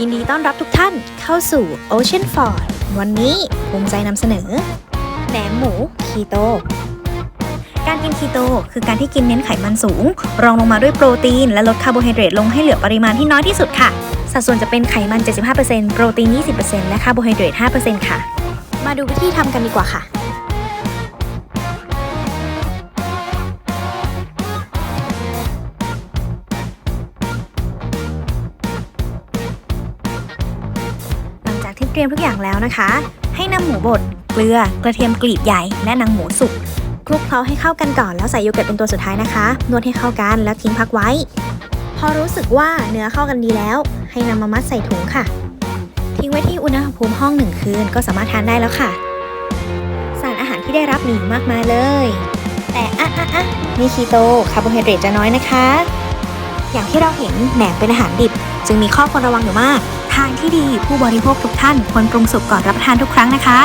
ยินดีต้อนรับทุกท่านเข้าสู่ Ocean Ford วันนี้ภูมิใจนำเสนอแหนมหมูคีโต การกินคีโตคือการที่กินเน้นไขมันสูง รองลงมาด้วยโปรตีน และลดคาร์โบไฮเดรตลงให้เหลือปริมาณที่น้อยที่สุดค่ะ สัดส่วนจะเป็นไขมัน 75%โปรตีน 20%และคาร์โบไฮเดรต 5%ค่ะ มาดูวิธีทำกันดีกว่าค่ะ ที่เตรียมทุกอย่างแล้วนะคะ ให้นำหมูบด เกลือ กระเทียมกลีบใหญ่ และหนังหมูสุก คลุกเคล้าให้เข้ากันก่อนแล้วใส่โยเกิร์ตเป็นตัวสุดท้ายนะคะ นวดให้เข้ากันแล้วทิ้งพักไว้ พอรู้สึกว่าเนื้อเข้ากันดีแล้ว ให้นำมามัดใส่ถุงค่ะ ทิ้งไว้ที่อุณหภูมิห้องหนึ่งคืนก็สามารถทานได้แล้วค่ะ สารอาหารที่ได้รับมีมากมายเลย แต่อะอะอะนี่คีโตคาร์โบไฮเดรตจะน้อยนะคะ อย่างที่เราเห็นแหนมเป็นอาหารดิบ จึงมีข้อควรระวังอยู่มาก ทางที่ดีผู้บริโภคทุกท่านควรปรุงสุกก่อนรับประทานทุกครั้งนะคะ